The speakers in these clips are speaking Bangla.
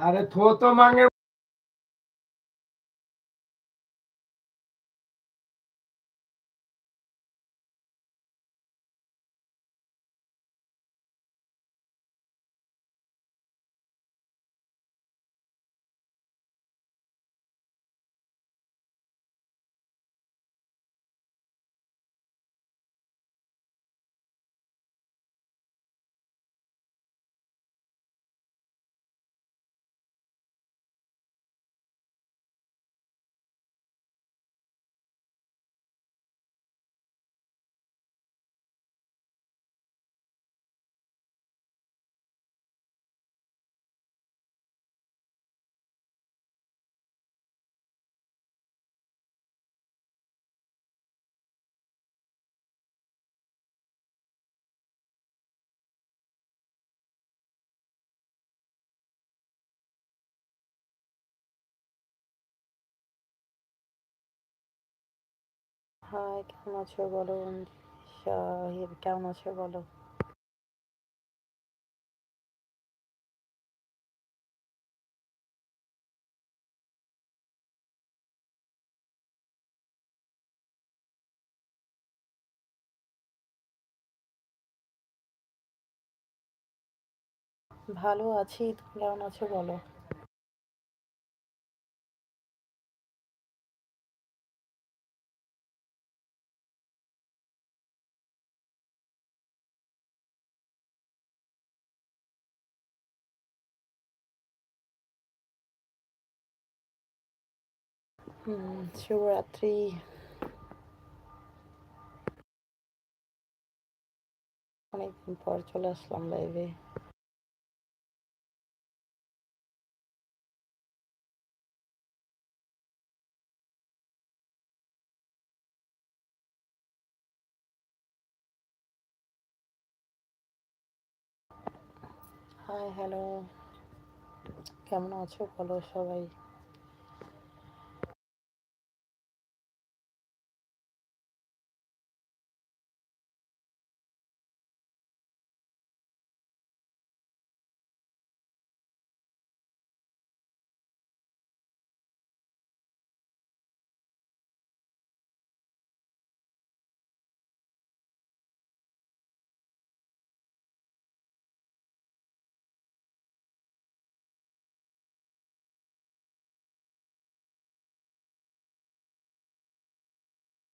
আরে থো তো মাঙে হাই কেমন আছো বলো শাহিদ কেমন আছো বলো? ভালো আছি তুমি কেমন আছো বলো? শুভরাত্রি অনেকদিন পর চলে আসলাম লাইভে হাই হ্যালো কেমন আছো বলো সবাই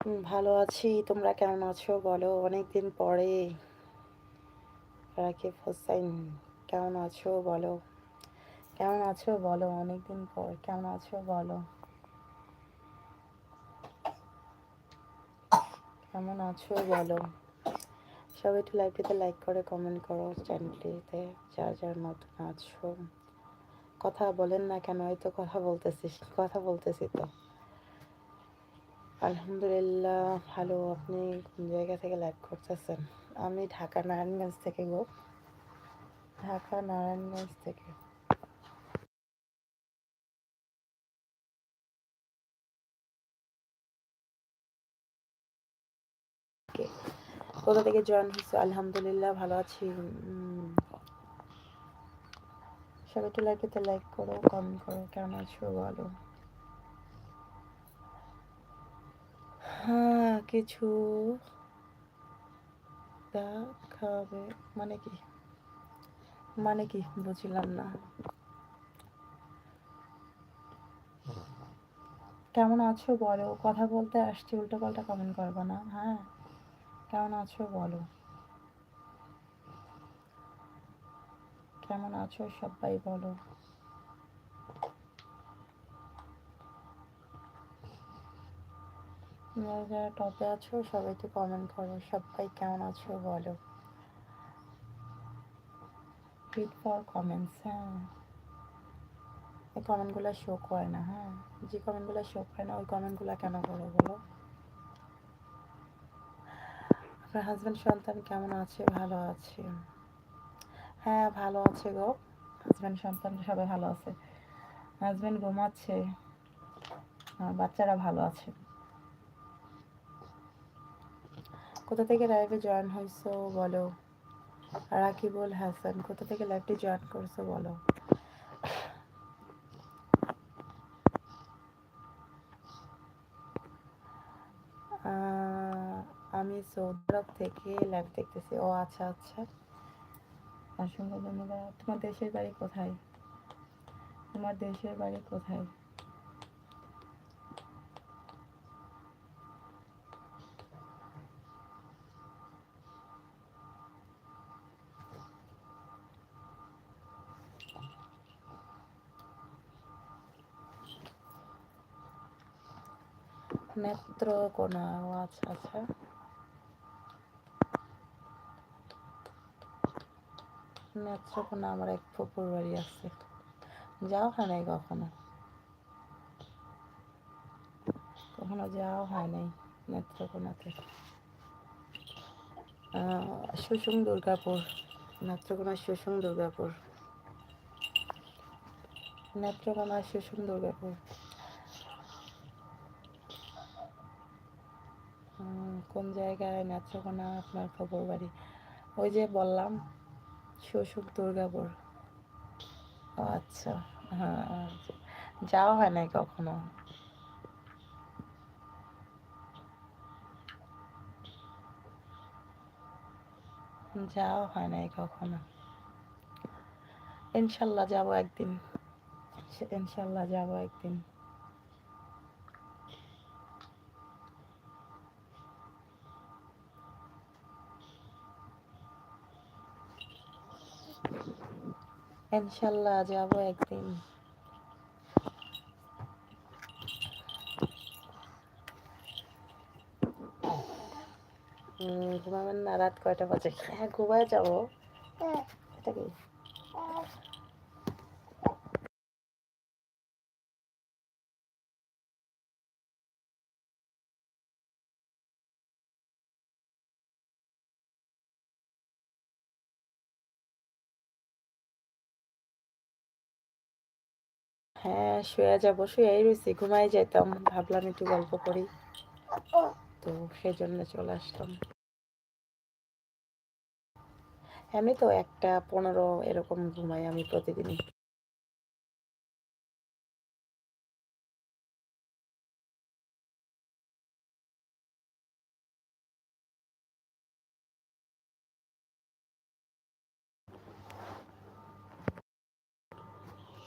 ভালো আছি। তোমরা কেমন আছো? বলো, অনেকদিন পরে। রাকিব হোসাইন কেমন আছো? বলো। কেমন আছো? বলো, অনেকদিন পর। কেমন আছো? বলো। কেমন আছো? বলো। সবাই একটু লাইভটিতে লাইক করে কমেন্ট করো চ্যানেলটিতে যার যার মতন আছো। কথা বলেন না কেন? এই তো কথা বলতেছিস। কথা বলতেছি তো? আলহামদুলিল্লাহ, ভালো। আপনি কোন জায়গা থেকে লাইভ করতেছেন? আমি ঢাকা নারায়ণগঞ্জ থেকে গো। ঢাকা নারায়ণগঞ্জ থেকে। কোথা থেকে জয়েন হয়েছে? আলহামদুলিল্লাহ, ভালো আছি। সবাই একটু লাইভটিতে লাইক করো কমেন্ট করো, কেমন আছো বলো। হ্যাঁ কিছু দেখাবে। মানে কি? মানে কি? বুঝলাম না। কেমন আছো বলো? কথা বলতে আসছি উল্টো পাল্টা কমেন্ট করব না। হ্যাঁ কেমন আছো বলো? কেমন আছো সবাই বলো। যারা যারা টপে আছো সবাই তো কমেন্ট করো। সবাই কেমন আছো বলো? হিট ফর কমেন্টস হ্যাঁ। এই কমেন্টগুলো শো করে না হ্যাঁ। যে কমেন্টগুলো শো করে না, ওই কমেন্টগুলো কেন করো বলো? আপনার হাজব্যান্ড সন্তান কেমন আছে? ভালো আছে। হ্যাঁ ভালো আছে গো। হাজব্যান্ড সন্তান সবাই ভালো আছে। হাজব্যান্ড ঘুমাচ্ছে। বাচ্চারা ভালো আছে। কোথা থেকে লাইভে জয়েন হয়েছো বলো? রাকিবুল হাসান, কোথা থেকে লাইভটি জয়েন করছ বলো? আমি সৌদরব থেকে লাইভ দেখতেছি। ও আচ্ছা আচ্ছা। অসংখ্য ধন্যবাদ তোমার দেশের বাড়ি কোথায়? তোমার দেশের বাড়ি কোথায়? নেত্রকোনা ও আচ্ছা আচ্ছা নেত্রকোনা আমার এক ফুপুর বাড়ি আছে যাও হয় নাই কখনো কখনো যাওয়া হয় নাই নেত্রকোনাতে সুসুং দুর্গাপুর নেত্রকোনা সুসুং দুর্গাপুর নেত্রকোনা সুসুং দুর্গাপুর কোন জায়গায় নেত্রকোনা আপনার খবর বাড়ি? ওই যে বললাম, শ্বশুর দুর্গাপুর। আচ্ছা হ্যাঁ যাওয়া হয় নাই কখনো? যাওয়া হয় নাই কখনো? ইনশাল্লাহ যাব একদিন। ইনশাল্লাহ যাব একদিন। ইনশাল্লাহ যাব একদিন। ঘুমাবেন না রাত কয়টা বাজে? হ্যাঁ ঘুমায় যাব। এটা কি? হ্যাঁ শুয়ে যাব, শুয়েই রয়েছি ঘুমাই যেতাম ভাবলাম একটু গল্প করি। তো সেই জন্য চলে আসলাম। আমি তো একটা পনেরো এরকম ঘুমাই আমি প্রতিদিনই।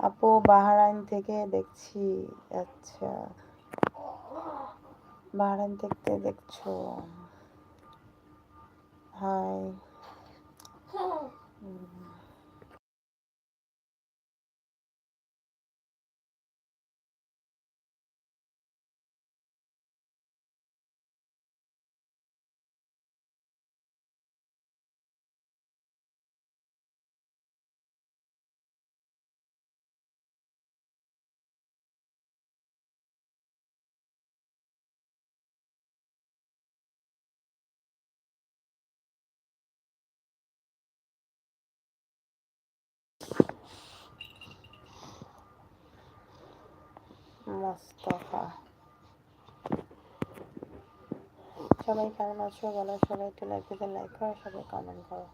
আপু বাহারাইন থেকে দেখছি। আচ্ছা। বাহারাইন থেকে দেখছ? হাই। মোস্তফা সবাই কেমন আছো? বলো সবাই একটু লাইক দিতে লাইক করো, সবাই কমেন্ট করো।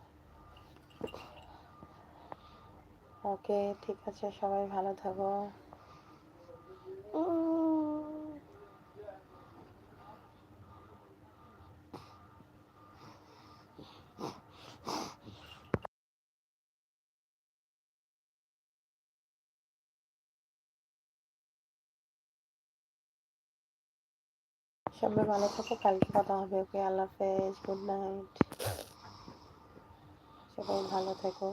ওকে ঠিক আছে, সবাই ভালো থাকো। সবাই ভালো থাকো, কালকে কথা হবে, ওকে, আল্লাহ হাফেজ গুড নাইট সবাই ভালো থেকো।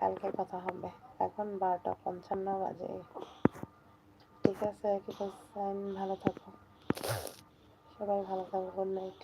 কালকে কথা হবে, এখন বারোটা পঞ্চান্ন বাজে। ঠিক আছে করছেন ভালো থাকো। সবাই ভালো থাকো গুড নাইট